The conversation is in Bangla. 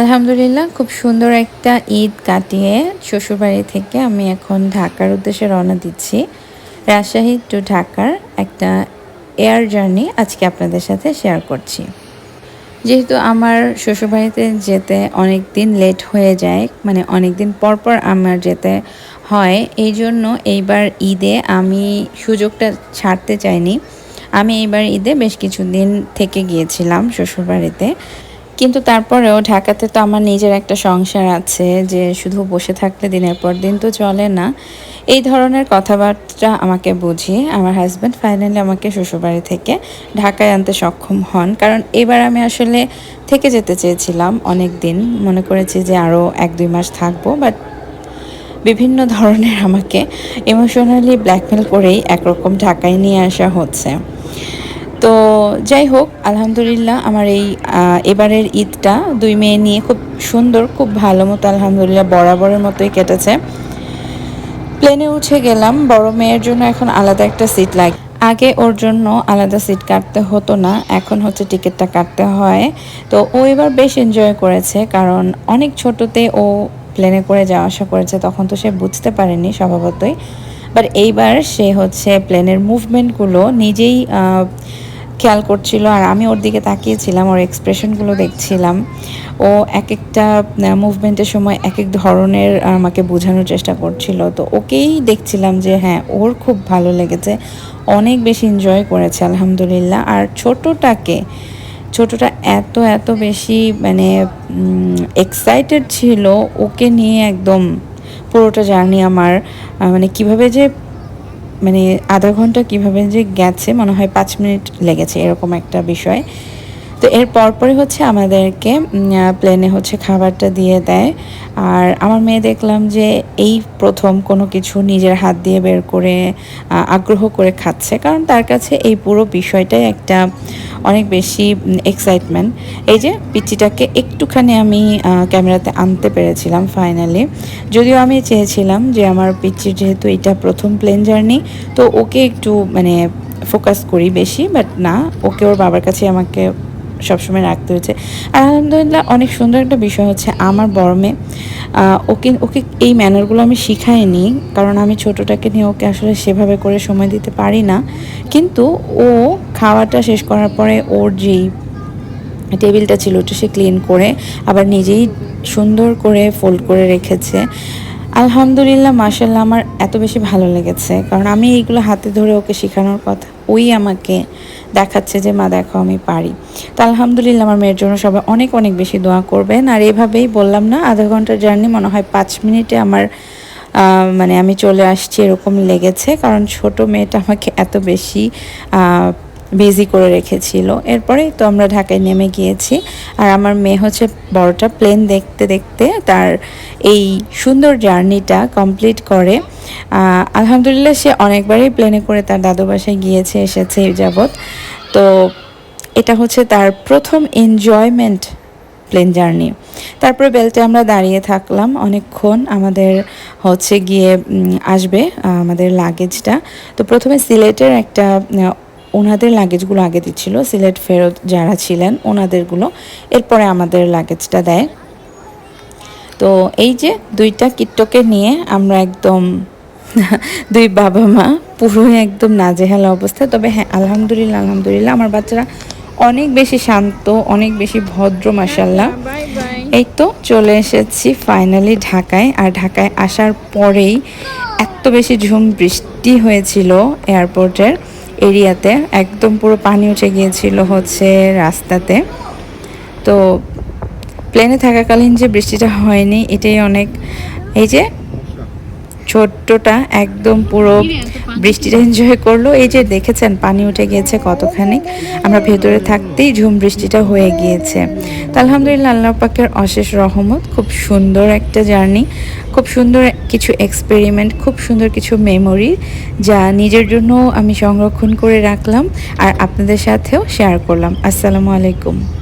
আলহামদুলিল্লাহ, খুব সুন্দর একটা ঈদ কাটিয়ে শ্বশুরবাড়ি থেকে আমি এখন ঢাকার উদ্দেশ্যে রওনা দিচ্ছি। রাজশাহী টু ঢাকার একটা এয়ার জার্নি আজকে আপনাদের সাথে শেয়ার করছি। যেহেতু আমার শ্বশুরবাড়িতে যেতে অনেক দিন লেট হয়ে যায় মানে অনেক দিন পর পর আমার যেতে হয়, এই জন্য এইবার ঈদে আমি সুযোগটা ছাড়তে চাইনি। আমি এইবার ঈদে বেশ কিছুদিন থেকে গিয়েছিলাম শ্বশুরবাড়িতে। কিন্তু তারপরেও ঢাকাতে তো আমার নিজের একটা সংসার আছে যে শুধু বসে থাকলে দিনের পর দিন তো চলে না। এই ধরনের কথাবার্তা আমাকে বুঝিয়ে আমার হাজব্যান্ড ফাইনালি আমাকে শ্বশুরবাড়ি থেকে ঢাকায় আনতে সক্ষম হন। কারণ এবার আমি আসলে থেকে যেতে চেয়েছিলাম অনেক দিন মনে করেছি যে আরও এক দুই মাস থাকব বাট বিভিন্ন ধরনের আমাকে ইমোশনালি ব্ল্যাকমেল করেই একরকম ঢাকায় নিয়ে আসা হচ্ছে। তো যাই হোক, আলহামদুলিল্লাহ আমার এই এবারের ঈদটা দুই মেয়ে নিয়ে খুব সুন্দর, খুব ভালো মতো আলহামদুলিল্লাহ বরাবরের মতোই কেটেছে। প্লেনে উঠে গেলাম, বড় মেয়ের জন্য এখন আলাদা একটা সিট লাগে। আগে ওর জন্য আলাদা সিট কাটতে হতো না, এখন হচ্ছে টিকিটটা কাটতে হয়। তো ও এবার বেশ এনজয় করেছে, কারণ অনেক ছোটতে ও প্লেনে করে যাওয়া আসা করেছে, তখন তো সে বুঝতে পারেনি স্বভাবতই। বাট এইবার সে হচ্ছে প্লেনের মুভমেন্টগুলো নিজেই খেয়াল করছিল আর আমি ওর দিকে তাকিয়েছিলাম, ওর এক্সপ্রেশনগুলো দেখছিলাম। ও এক একটা মুভমেন্টের সময় এক এক ধরনের আমাকে বোঝানোর চেষ্টা করছিল। তো ওকেই দেখছিলাম যে হ্যাঁ ওর খুব ভালো লেগেছে, অনেক বেশি এনজয় করেছে, আলহামদুলিল্লাহ। আর ছোটোটাকে, ছোটটা এত এত বেশি মানে এক্সাইটেড ছিল, ওকে নিয়ে একদম পুরোটা জার্নি আমার মানে কীভাবে যে মানে আধা ঘণ্টা কীভাবে যে গেছে মনে হয় পাঁচ মিনিট লেগেছে এরকম একটা বিষয়। তো এর পরপরই হচ্ছে আমাদেরকে প্লেনে হচ্ছে খাবারটা দিয়ে দেয়। আর আমার মেয়ে দেখলাম যে এই প্রথম কোনো কিছু নিজের হাত দিয়ে বের করে আগ্রহ করে খাচ্ছে। কারণ তার কাছে এই পুরো বিষয়টাই একটা অনেক বেশি এক্সাইটমেন্ট এই যে পিচিটাকে একটুখানি আমি ক্যামেরাতে আনতে পেরেছিলাম ফাইনালি যদিও আমি চেয়েছিলাম যে আমার পিচির যেহেতু এটা প্রথম প্লেন জার্নি তো ওকে একটু মানে ফোকাস করি বেশি বাট না, ওকে ওর বাবার কাছে আমাকে সবসময় রাখতে হয়েছে। আর আলহামদুলিল্লাহ অনেক সুন্দর একটা বিষয় হচ্ছে আমার বড় ওকে ওকে এই ম্যানারগুলো আমি শিখাইনি, কারণ আমি ছোটোটাকে নিয়ে ওকে আসলে সেভাবে করে সময় দিতে পারি না। কিন্তু ও খাওয়াটা শেষ করার পরে ওর যেই টেবিলটা ছিল ওটা সে ক্লিন করে আবার নিজেই সুন্দর করে ফোল্ড করে রেখেছে। আলহামদুলিল্লাহ মাসাল্লাহ আমার এত বেশি ভালো লেগেছে। কারণ আমি এইগুলো হাতে ধরে ওকে শেখানোর কথা, ওই আমাকে দেখাচ্ছে যে, মা, দেখো, আমি পারি। তো আলহামদুলিল্লাহ, আমার মেয়ের জন্য সবাই অনেক অনেক বেশি দোয়া করবেন। আর এভাবেই বললাম না, আধা ঘণ্টার জার্নি মনে হয় পাঁচ মিনিটে আমার মানে আমি চলে আসছি, এরকম লেগেছে। কারণ ছোট মেয়েটা আমাকে এত বেশি বিজি করে রেখেছিল। এরপরেই তো আমরা ঢাকায় নেমে গিয়েছি। আর আমার মেয়ে হচ্ছে বড়টা প্লেন দেখতে দেখতে তার এই সুন্দর জার্নিটা কমপ্লিট করে। আলহামদুলিল্লাহ সে অনেকবারই প্লেনে করে তার দাদু বাসায় গিয়েছে, এসেছে এই যাবৎ। তো এটা হচ্ছে তার প্রথম এনজয়মেন্ট প্লেন জার্নি তারপরে বেলটে আমরা দাঁড়িয়ে থাকলাম অনেকক্ষণ। আমাদের হচ্ছে গিয়ে আসবে আমাদের লাগেজটা তো প্রথমে সিলেটের একটা ওনাদের লাগেজগুলো আগে দিচ্ছিল সিলেট ফেরত যারা ছিলেন ওনাদেরগুলো। এরপরে আমাদের লাগেজটা দেয়। তো এই যে দুইটা কিট্টকে নিয়ে আমরা একদম দুই বাবা মা পুরো একদম নাজেহাল অবস্থা। তবে হ্যাঁ আলহামদুলিল্লাহ আলহামদুলিল্লাহ আমার বাচ্চারা অনেক বেশি শান্ত অনেক বেশি ভদ্র মাসাল্লাহ এই তো চলে এসেছি ফাইনালি ঢাকায়। আর ঢাকায় আসার পরেই এত বেশি ঝুম বৃষ্টি হয়েছিল এয়ারপোর্টের এরিয়াতে, একদম পুরো পানি উঠে গিয়েছিল হচ্ছে রাস্তাতে। তো প্লেনে থাকাকালীন যে বৃষ্টিটা হয়নি, এটাই অনেক, এই যে ছোট্টটা একদম পুরো বৃষ্টিটা এনজয় করল। এই যে দেখেছেন, পানি উঠে গিয়েছে কতখানি। আমরা ভেতরে থাকতেই ঝুম বৃষ্টিটা হয়ে গিয়েছে। তো আলহামদুলিল্লাহ, আল্লাহ পাকের অশেষ রহমত, খুব সুন্দর একটা জার্নি, খুব সুন্দর কিছু এক্সপেরিমেন্ট খুব সুন্দর কিছু মেমোরি যা নিজের জন্য আমি সংরক্ষণ করে রাখলাম আর আপনাদের সাথেও শেয়ার করলাম। আসসালামু আলাইকুম।